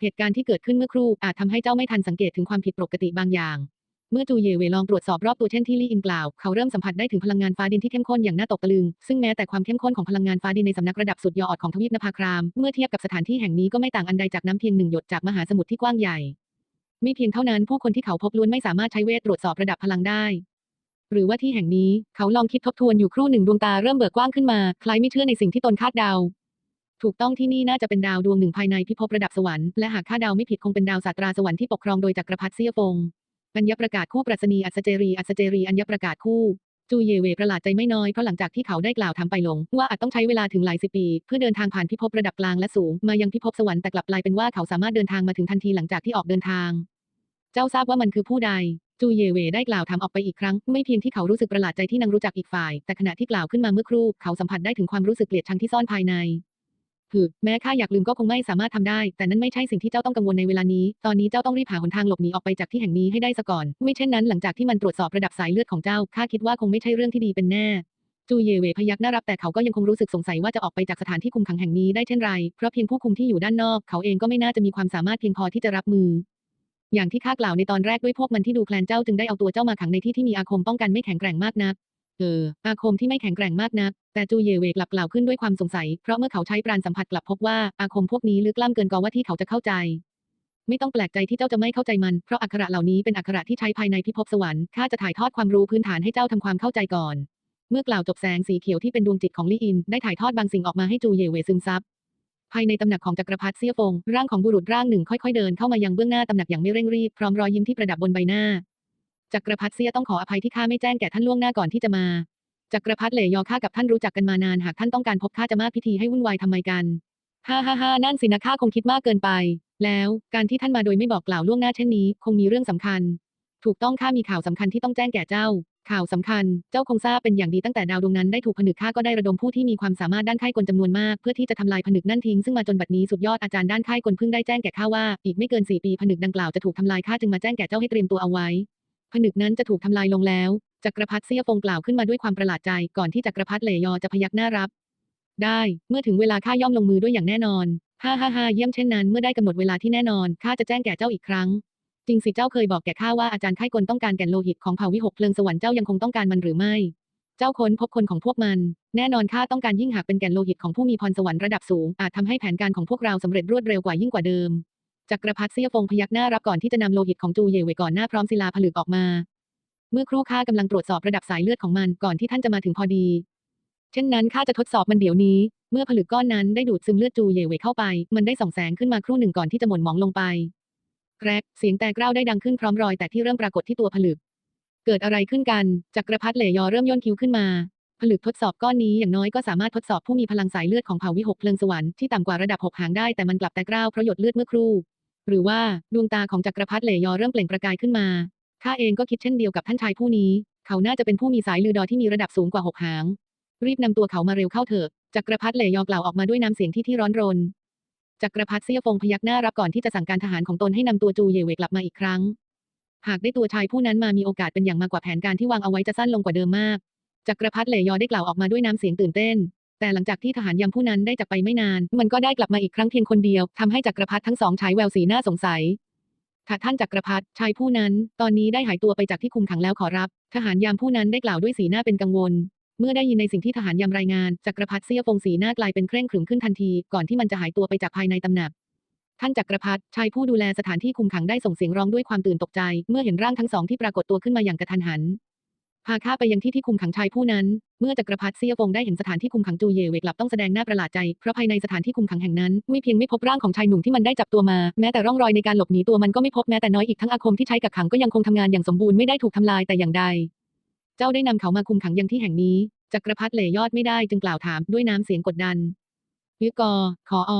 Speaker 1: เหตุการณ์ที่เกิดขึ้นเมื่อครู่อาจทำให้เจ้าไม่ทันสังเกตถึงความผิดปกติบางอย่าง เมื่อจูเยเวลองตรวจสอบรอบตัวเช่นที่ลี่อินกล่าว เขาเริ่มสัมผัสได้ถึงพลังงานฟ้าดินที่เข้มข้นอย่างน่าตกตะลึง ซึ่งแม้แต่ความเข้มข้นของพลังงานฟ้าดินในสำนักระดับสุดยอดของทวีปนภาคราม เมื่อเทียบกับสถานที่แห่งนี้ก็ไม่ต่างอันใดจากน้ำเพียงหนึ่งหยดจากมหาสมุทรที่กว้างใหญ่ไม่เพียงเท่านั้นผู้คนที่เขาพบล้วนไม่สามารถใช้เวทตรวจสอบระดับพลังได้ หรือว่าที่แห่งนี้เขาลองคิดทบทวนอยู่ครู่หนึ่งดวงตาเริ่มเบิกกว้างขึ้นมาคล้ายไม่เชื่อในสิ่งที่ตนคาดเดา ถูกต้องที่นี่น่าจะเป็นดาวดวงหนึ่งภายในพิภพระดับสวรรค์และหากข้าเดาไม่ผิดคงเป็นดาวสาตราสวรรค์ที่ปกครองโดยจักรพรรดิเซียฟง อัญญประกาศคู่ปรัชนีอัศเจรีอัศเจรีอัญญประกาศคู่จูเยเวประหลาดใจไม่น้อยเพราะหลังจากที่เขาได้กล่าวทำไปลง ว่าอาจต้องใช้เวลาถึงหลายสิบปี เพื่อเดินทางผ่านพิภพระดับกลางและสูง มายังพิภพสวรรค์แต่กลับกลายเป็นว่าเขาสามารถเดินทางมาถึงทันทีหลังจากที่ออกเดินทาง เจ้าทราบว่ามันคือผู้ใด จูเยเวได้กล่าวถาออกไปอีกครั้ง ไม่เพียงที่เขารู้สึกประหลาดใจที่นางรู้จักอีกฝ่าย แต่ขณะที่กล่าวขึ้นมาเมื่อครู่เขาสัมผัสได้ถึงความรู้สึกเกลียดชังที่ซ่อนภายใน คือแม้ข้าอยากลืมก็คงไม่สามารถทำได้ แต่นั่นไม่ใช่สิ่งที่เจ้าต้องกังวลในเวลานี้ ตอนนี้เจ้าต้องรีบหาหนทางหลบหนีออกไปจากที่แห่งนี้ให้ได้ซะก่อน ไม่เช่นนั้นหลังจากที่มันตรวจสอบระดับสายเลือดของเจ้า ข้าคิดว่าคงไม่ใช่เรื่องที่ดีเป็นแน่จูเยเวพยักหน้ารับแต่เขาก็ยังคงรู้สึกสงสัยว่าจะออกไปจากสถานที่คุมขังแห่งนี้ได้เช่นไร เพราะเพียงผู้คุมที่อยู่ด้านนอก เขาเองก็ไม่น่าจะมีความสามารถเพียงพอที่จะรับมือ อย่างที่ข้ากล่าวในตอนแรกด้วยพวกมันที่ดูแคลนเจ้าจึงได้เอาตัวเจ้ามาขังในที่ที่มีอาคมป้องกันไม่แข็งแกร่งมากนัก เออ อาคมที่ไม่แข็งแกร่งมากนัก แต่จูเยเวกลับกล่าวขึ้นด้วยความสงสัย เพราะเมื่อเขาใช้ปราณสัมผัสกลับพบว่าอาคมพวกนี้ลึกล้ำเกินกว่าที่เขาจะเข้าใจ ไม่ต้องแปลกใจที่เจ้าจะไม่เข้าใจมัน เพราะอักขระเหล่านี้เป็นอักขระที่ใช้ภายในพิภพสวรรค์ข้าจะถ่ายทอดความรู้พื้นฐานให้เจ้าทำความเข้าใจก่อน เมื่อกล่าวจบแสงสีเขียวที่เป็นดวงจิตของลี่อิน ได้ถ่ายทอดบางสิ่งออกมาให้จูเยเวซึมซับภายในตำหนักของจักรพรรดิเซียฟงร่างของบุรุษร่างหนึ่งค่อยๆเดินเข้ามายังเบื้องหน้าตำหนักอย่างไม่เร่งรีบพร้อมรอยยิ้มที่ประดับบนใบหน้า จักรพรรดิเซี่ยต้องขออภัยที่ข้าไม่แจ้งแก่ท่านล่วงหน้าก่อนที่จะมาจักรพรรดิเหลยอข้ากับท่านรู้จักกันมานานหากท่านต้องการพบข้าจะมาพิธีให้วุ่นวายทำไมกันฮ่าฮ่าฮ่านั่นสินะข้าคงคิดมากเกินไป แล้วการที่ท่านมาโดยไม่บอกกล่าวล่วงหน้าเช่นนี้ คงมีเรื่องสำคัญ ถูกต้องข้ามีข่าวสำคัญที่ต้องแจ้งแก่เจ้า ข่าวสำคัญ เจ้าคงทราบเป็นอย่างดีตั้งแต่ดาวดวงนั้นได้ถูกผนึกข้าก็ได้ระดมผู้ที่มีความสามารถด้านค่ายกลจำนวนมากเพื่อที่จะทำลายผนึกนั่นทิ้งซึ่งมาจนบัดนี้สุดยอดอาจารย์ด้านค่ายกลเพิ่งได้แจ้งแก่ข้าว่าอีกไม่เกินสี่ปีผนึกดังกล่าวจะถูกทำลายข้าจึงมาแจ้งแก่เจ้าให้เตรียมตัวเอาไว้ ผนึกนั้นจะถูกทำลายลงแล้ว จักรพรรดิเซียฟงกล่าวขึ้นมาด้วยความประหลาดใจ ก่อนที่จักรพรรดิเหลยอจะพยักหน้ารับ ได้ เมื่อถึงเวลาข้าย่อมลงมือด้วยอย่างแน่นอน ฮ่าฮ่าฮ่าเยี่ยมเช่นนั้น เมื่อได้กำหนดเวลาที่แน่นอน ข้าจะแจ้งแก่เจ้าอีกครั้ง จริงสิเจ้าเคยบอกแก่ข้าว่าอาจารย์ไข้กลต้องการแก่นโลหิตของเผ่าวิหกเพลิงสวรรค์เจ้ายังคงต้องการมันหรือไม่ เจ้าค้นพบคนของพวกมัน แน่นอนข้าต้องการยิ่งหากเป็นแก่นโลหิตของผู้มีพรสวรรค์ระดับสูง อาจทำให้แผนการของพวกเราสำเร็จรวดเร็วกว่ายิ่งกว่าเดิม จักรพรรดิเซียฟงพยักหน้ารับก่อนที่จะนำโลหิตของจูเย่เว่ก่อนหน้าพร้อมศิลาผลึกออกมา เมื่อครู่ข้ากำลังตรวจสอบระดับสายเลือดของมันก่อนที่ท่านจะมาถึงพอดี เช่นนั้นข้าจะทดสอบมันเดี๋ยวนี้ เมื่อผลึกก้อนนั้นได้ดูดซึมเลือดจูเย่เว่เข้าไป มันได้ส่องแสงขึ้นมาครู่หนึ่งก่อนที่จะหม่นหมองลงไปแกรกเสียงแต่กร้าได้ดังขึ้นพร้อมรอยแตกที่เริ่มปรากฏที่ตัวผลึก เกิดอะไรขึ้นกันจักรพรรดิเหลยอเริ่มย่นคิ้วขึ้นมา ผลึกทดสอบก้อนนี้อย่างน้อยก็สามารถทดสอบผู้มีพลังสายเลือดของเผ่าวิหกเพลิงสวรรค์ที่ต่ำกว่าระดับหกหางได้แต่มันกลับแต่กร้าวเพราะหยดเลือดเมื่อครู่ หรือว่าดวงตาของจักรพรรดิเหลยอเริ่มเปล่งประกายขึ้นมาข้าเองก็คิดเช่นเดียวกับท่านชายผู้นี้ เขาน่าจะเป็นผู้มีสายลือดอที่มีระดับสูงกว่าหกหาง รีบนำตัวเขามาเร็วเข้าเถอะจักรพรรดิเหลยอกล่าวออกมาด้วยน้ำเสียงที่ที่ร้อนรนจักรพรรดิเซียฟงพยักหน้ารับก่อนที่จะสั่งการทหารของตนให้นำตัวจูเยเวกลับมาอีกครั้ง หากได้ตัวชายผู้นั้นมามีโอกาสเป็นอย่างมากกว่าแผนการที่วางเอาไว้จะสั้นลงกว่าเดิมมาก จักรพรรดิเหลยอได้กล่าวออกมาด้วยน้ำเสียงตื่นเต้น แต่หลังจากที่ทหารยำผู้นั้นได้จากไปไม่นาน มันก็ได้กลับมาอีกครั้งเพียงคนเดียวทำให้จักรพรรดิทั้งสองฉายแววสีหน้าสงสัยถ้าท่านจักรพรรดิชายผู้นั้น ตอนนี้ได้หายตัวไปจากที่คุมขังแล้วขอรับ ทหารยามผู้นั้นได้กล่าวด้วยสีหน้าเป็นกังวล เมื่อได้ยินในสิ่งที่ทหารยามรายงานจักรพรรดิเสี้ยฟงสีหน้ากลายเป็นเคร่งขรึมขึ้นทันที ก่อนที่มันจะหายตัวไปจากภายในตำหนักท่านจักรพรรดิชายผู้ดูแลสถานที่คุมขังได้ส่งเสียงร้องด้วยความตื่นตกใจ เมื่อเห็นร่างทั้งสองที่ปรากฏตัวขึ้นมาอย่างกระทันหัน พาข้าไปยังที่ที่คุมขังชายผู้นั้น เมื่อจักรพรรดิเซียฟงได้เห็นสถานที่คุมขังจูเยเวกลับต้องแสดงหน้าประหลาดใจ เพราะภายในสถานที่คุมขังแห่งนั้นไม่เพียงไม่พบร่างของชายหนุ่มที่มันได้จับตัวมา แม้แต่ร่องรอยในการหลบหนีตัวมันก็ไม่พบแม้แต่น้อยอีกทั้งอาคมที่ใช้กักขังก็ยังคงทำงานอย่างสมบูรณ์ไม่ได้ถูกทำลายแต่อย่างใด เจ้าได้นำเขามาคุมขังยังที่แห่งนี้ จักรพรรดิเหลยอดไม่ได้จึงกล่าวถามด้วยน้ำเสียงกดดันยึกอขออ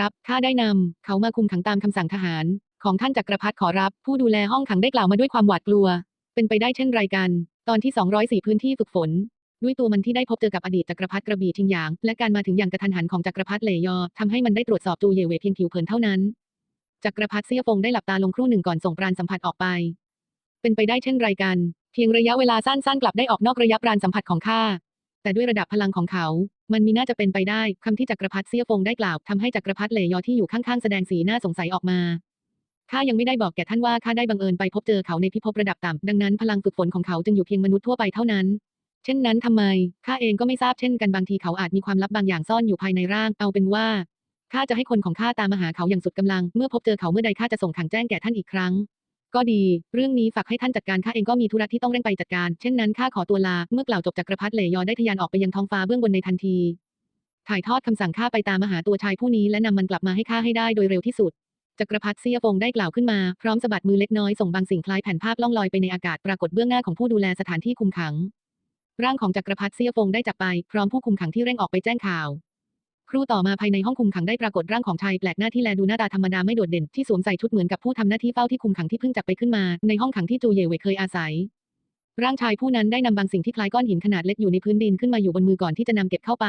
Speaker 1: รับข้าได้นำเขามาคุมขังตามคำสั่งทหาร ของท่านจักรพรรดิขอรับ ผู้ดูแลห้องขังได้กล่าวมาด้วยความหวาดกลัว เป็นไปได้เช่นไรกัน ตอนที่ 204 พื้นที่ฝึกฝน ด้วยตัวมันที่ได้พบเจอกับอดีตจักรพรรดิกระบี่ทิงหยาง และการมาถึงอย่างกระทันหันของจักรพรรดิเหลยอทำให้มันได้ตรวจสอบจูเยเวเพียงผิวเผินเท่านั้น จักรพรรดิเซียฟงได้หลับตาลงครู่หนึ่งก่อนส่งปราณสัมผัสออกไป เป็นไปได้เช่นไรกัน เพียงระยะเวลาสั้นๆ กลับได้ออกนอกระยะปราณสัมผัสของข้า แต่ด้วยระดับพลังของเขา มันมีน่าจะเป็นไปได้คำที่จักรพรรดิเซียฟงได้กล่าวทำให้จักรพรรดิเหลยอที่อยู่ข้างๆแสดงสีหน้าสงสัยออกมา ข้ายังไม่ได้บอกแก่ท่านว่าข้าได้บังเอิญไปพบเจอเขาในพิภพระดับต่ำดังนั้นพลังฝึกฝนของเขาจึงอยู่เพียงมนุษย์ทั่วไปเท่านั้น เช่นนั้นทำไมข้าเองก็ไม่ทราบเช่นกันบางทีเขาอาจมีความลับบางอย่างซ่อนอยู่ภายในร่าง เอาเป็นว่าข้าจะให้คนของข้าตามมาหาเขาอย่างสุดกำลัง เมื่อพบเจอเขาเมื่อใดข้าจะส่งถังแจ้งแก่ท่านอีกครั้ง ก็ดี เรื่องนี้ฝากให้ท่านจัดการข้าเองก็มีธุระที่ต้องเร่งไปจัดการ เช่นนั้นข้าขอตัวลา เมื่อกล่าวจบจักรพรรดิเหลยอได้ทะยานออกไปยังท้องฟ้าเบื้องบนในทันที ถ่ายทอดคำสั่งข้าไปตามมาหาตัวชายผู้นี้และนำมันกลับมาให้ข้าให้ได้โดยเร็วที่สุด จักรพรรดิเซียฟงได้กล่าวขึ้นมา พร้อมสะบัดมือเล็กน้อยส่งบางสิ่งคล้ายแผ่นภาพล่องลอยไปในอากาศปรากฏเบื้องหน้าของผู้ดูแลสถานที่คุมขัง ร่างของจักรพรรดิเซียฟงได้จับไป พร้อมผู้คุมขังที่เร่งออกไปแจ้งข่าว ครู่ต่อมาภายในห้องคุมขังได้ปรากฏร่างของชายแปลกหน้าที่แลดูหน้าตาธรรมดาไม่โดดเด่นที่สวมใส่ชุดเหมือนกับผู้ทำหน้าที่เฝ้าที่คุมขังที่เพิ่งจับไปขึ้นมา ในห้องขังที่จูเยเวเคยอาศัย ร่างชายผู้นั้นได้นำบางสิ่งที่คล้ายก้อนหินขนาดเล็กอยู่ในพื้นดินขึ้นมาอยู่บนมือก่อนที่จะนำเก็บเข้าไป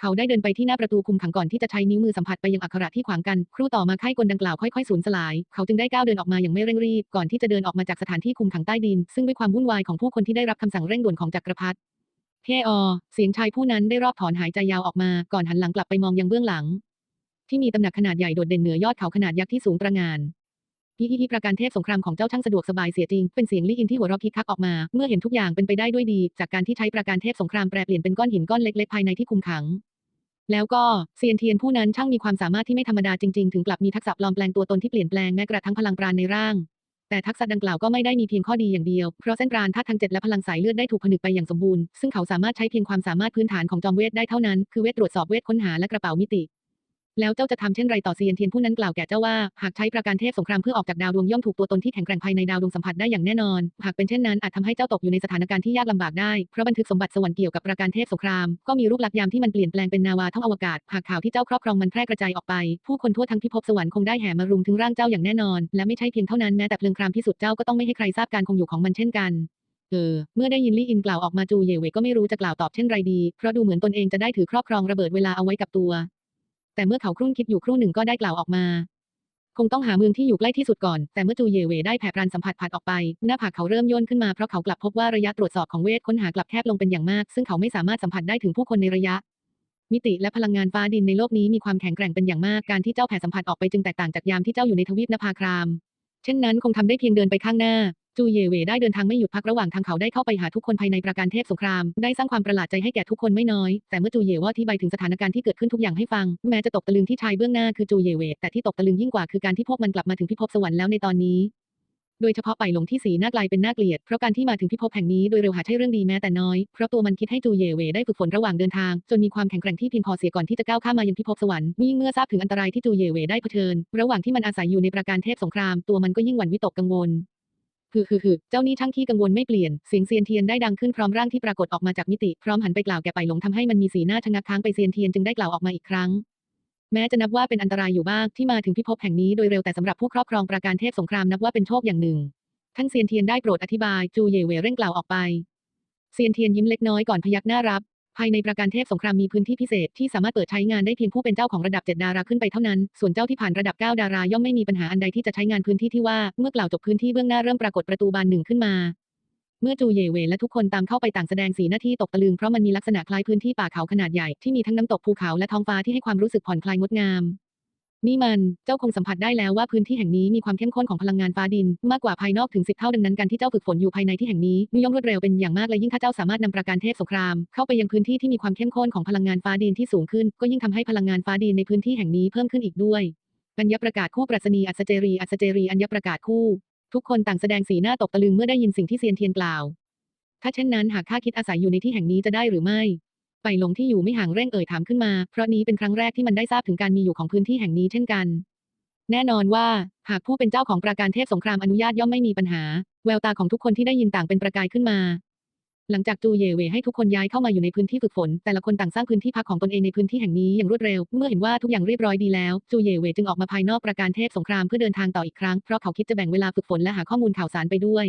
Speaker 1: เขาได้เดินไปที่หน้าประตูคุมขังก่อนที่จะใช้นิ้วมือสัมผัสไปยังอักขระที่ขวางกัน ครู่ต่อมาไข้กลดังกล่าวค่อยๆสูญสลาย เขาจึงได้ก้าวเดินออกมาอย่างไม่เร่งรีบ ก่อนที่จะเดินออกมาจากสถานที่คุมขังใต้ดิน ซึ่งด้วยความวุ่นวายของผู้คนที่ได้รับคำสั่งเร่งด่วนของจักรพรรดิเฮออ เสียงชายผู้นั้นได้รอบถอนหายใจยาวออกมา ก่อนหันหลังกลับไปมองยังเบื้องหลัง ที่มีตำหนักขนาดใหญ่โดดเด่นเหนือยอดเขาขนาดยักษ์ที่สูงตระหงาน ฮิฮิฮิประการเทพสงครามของเจ้าช่างสะดวกสบายเสียจริง เป็นเสียงลี่อินที่หัวเราะคิกคักออกมา เมื่อเห็นทุกอย่างเป็นไปได้ด้วยดี จากการที่ใช้ประการเทพสงครามแปลเปลี่ยนเป็นก้อนหินก้อนเล็กๆภายในที่คุมขัง แล้วก็เซียนเทียนผู้นั้นช่างมีความสามารถที่ไม่ธรรมดาจริงๆ ถึงกลับมีทักษะปลอมแปลงตัวตนที่เปลี่ยนแปลงแม้กระทั่งพลังปราณในร่าง แต่ทักษะดังกล่าวก็ไม่ได้มีเพียงข้อดีอย่างเดียว เพราะเส้นปราณธาตุทั้งเจ็ดและพลังสายเลือดได้ถูกผนึกไปอย่างสมบูรณ์ ซึ่งเขาสามารถใช้เพียงความสามารถพื้นฐานของจอมเวทได้เท่านั้น คือเวทตรวจสอบเวทค้นหาและกระเป๋ามิติ แล้วเจ้าจะทำเช่นไรต่อเซียนเทียนผู้นั้นกล่าวแก่เจ้าว่า หากใช้ประการเทพสงครามเพื่อออกจากดาวดวงย่อมถูกตัวตนที่แข็งแกร่งภายในดาวดวงสัมผัสได้อย่างแน่นอน หากเป็นเช่นนั้นอาจทำให้เจ้าตกอยู่ในสถานการณ์ที่ยากลำบากได้ เพราะบันทึกสมบัติสวรรค์เกี่ยวกับประการเทพสงคราม ก็มีรูปลักษณ์ยามที่มันเปลี่ยนแปลงเป็นนาวาท่องอวกาศ หากข่าวที่เจ้าครอบครองมันแพร่กระจายออกไป ผู้คนทั่วทั้งพิภพสวรรค์คงได้แห่มารุมถึงร่างเจ้าอย่างแน่นอน และไม่ใช่เพียงเท่านั้นแม้แต่เพลิงครามที่สุดเจ้าก็ต้องไม่ให้ใครทราบการคงอยู่ของมันเช่นกันเออเมื่อได้ยินลี่อินกล่าวออกมาจูเยเวก็ไม่รู้จะกล่าวตอบเช่นไรดี เพราะดูเหมือนตนเองจะได้ถือครอบครองระเบิดเวลาเอาไว้กับตัว แต่เมื่อเขาครุ่นคิดอยู่ครู่หนึ่งก็ได้กล่าวออกมา คงต้องหาเมืองที่อยู่ใกล้ที่สุดก่อน แต่เมื่อจูเยเวได้แผ่ปรานสัมผัสผัดออกไป หน้าผากเขาเริ่มย่นขึ้นมาเพราะเขากลับพบว่าระยะตรวจสอบของเวทค้นหากลับแคบลงเป็นอย่างมาก ซึ่งเขาไม่สามารถสัมผัสได้ถึงผู้คนในระยะ มิติและพลังงานฟ้าดินในโลกนี้มีความแข็งแกร่งเป็นอย่างมากการที่เจ้าแผ่สัมผัสออกไปจึงแตกต่างจากยามที่เจ้าอยู่ในทวีปนภาคราม เช่นนั้นคงทำได้เพียงเดินไปข้างหน้า จูเยเวได้เดินทางไม่หยุดพักระหว่างทางเขาได้เข้าไปหาทุกคนภายในประการเทพสงคราม ได้สร้างความประหลาดใจให้แก่ทุกคนไม่น้อย แต่เมื่อจูเยว่าอธิบถึงสถานการณ์ที่เกิดขึ้นทุกอย่างให้ฟัง แม้จะตกตะลึงที่ชายเบื้องหน้าคือจูเยเวแต่ที่ตกตะลึงยิ่งกว่าคือการที่พวกมันกลับมาถึงพิภพสวรรค์แล้วในตอนนี้โดยเฉพาะไปหลงที่สีหน้ากลายเป็นน่าเกลียด เพราะการที่มาถึงพิภพแห่งนี้โดยเร็วหาใช่เรื่องดีแม้แต่น้อย เพราะตัวมันคิดให้จูเยเวได้ฝึกฝนระหว่างเดินทาง จนมีความแข็งแกร่งที่เพียงพอเสียก่อนที่จะก้าวข้ามมายังพิภพสวรรค์ยิ่งเมื่อทราบถึงอันตรายที่จูเยเวได้เผชิญ ระหว่างที่มันอาศัยอยู่ในประการเทพสงคราม ตัวมันก็ยิ่งหวั่นวิตกกังวล คือคือคือเจ้านี่ช่างขี้กังวลไม่เปลี่ยน เสียงเซียนเทียนได้ดังขึ้นพร้อมร่างที่ปรากฏออกมาจากมิติ พร้อมหันไปกล่าวแก่ไปหลงทำให้มันมีสีหน้าชะงักค้างไปเซียนเทียนจึงได้กล่าวออกมาอีกครั้ง แม้จะนับว่าเป็นอันตรายอยู่บ้างที่มาถึงพิภพแห่งนี้โดยเร็วแต่สำหรับผู้ครอบครองประการเทพสงครามนับว่าเป็นโชคอย่างหนึ่ง ท่านเซียนเทียนได้โปรดอธิบาย จูเย่เหวเร่งกล่าวออกไป เซียนเทียนยิ้มเล็กน้อยก่อนพยักหน้ารับ ภายในประการเทพสงครามมีพื้นที่พิเศษที่สามารถเปิดใช้งานได้เพียงผู้เป็นเจ้าของระดับ 7 ดาราขึ้นไปเท่านั้น ส่วนเจ้าที่ผ่านระดับ 9 ดาราย่อมไม่มีปัญหาอันใดที่จะใช้งานพื้นที่ที่ว่า เมื่อกล่าวจบพื้นที่เบื้องหน้าเริ่มปรากฏประตูบานหนึ่งขึ้นมา เมื่อจูเยเวและทุกคนตามเข้าไปต่างแสดงสีหน้าที่ตกตะลึงเพราะมันมีลักษณะคล้ายพื้นที่ป่าเขาขนาดใหญ่ที่มีทั้งน้ำตกภูเขาและท้องฟ้าที่ให้ความรู้สึกผ่อนคลายงดงาม นี่มัน เจ้าคงสัมผัสได้แล้วว่าพื้นที่แห่งนี้มีความเข้มข้นของพลังงานฟ้าดิน มากกว่าภายนอกถึงสิบเท่าดังนั้นการที่เจ้าฝึกฝนอยู่ภายในที่แห่งนี้ย่อมรวดเร็วเป็นอย่างมากและยิ่งถ้าเจ้าสามารถนำประการเทพสงคราม เข้าไปยังพื้นที่ที่มีความเข้มข้นของพลังงานฟ้าดินที่สูงขึ้น ก็ยิ่งทำให้พลังงานฟ้าดินในพื้นที่แห่งนี้เพิ่มขึ้นอีกด้วยอัญญประกาศคู่ปรัชนีอัศเจรีอัศเจรีอัญญประกาศคู่ ทุกคนต่างแสดงสีหน้าตกตะลึงเมื่อได้ยินสิ่งที่เซียนเทียนกล่าว ถ้าเช่นนั้นหากข้าคิดอาศัยอยู่ในที่แห่งนี้จะได้หรือไม่ ไปลงที่อยู่ไม่ห่างเร่งเอ่ยถามขึ้นมา เพราะนี้เป็นครั้งแรกที่มันได้ทราบถึงการมีอยู่ของพื้นที่แห่งนี้เช่นกัน แน่นอนว่า หากผู้เป็นเจ้าของประการเทพสงครามอนุญาตย่อมไม่มีปัญหา แววตาของทุกคนที่ได้ยินต่างเป็นประกายขึ้นมา หลังจากจูเยเวให้ทุกคนย้ายเข้ามาอยู่ในพื้นที่ฝึกฝน แต่ละคนต่างสร้างพื้นที่พักของตนเองในพื้นที่แห่งนี้อย่างรวดเร็ว เมื่อเห็นว่าทุกอย่างเรียบร้อยดีแล้ว จูเยเวจึงออกมาภายนอกประการเทพสงครามเพื่อเดินทางต่ออีกครั้ง เพราะเขาคิดจะแบ่งเวลาฝึกฝนและหาข้อมูลข่าวสารไปด้วย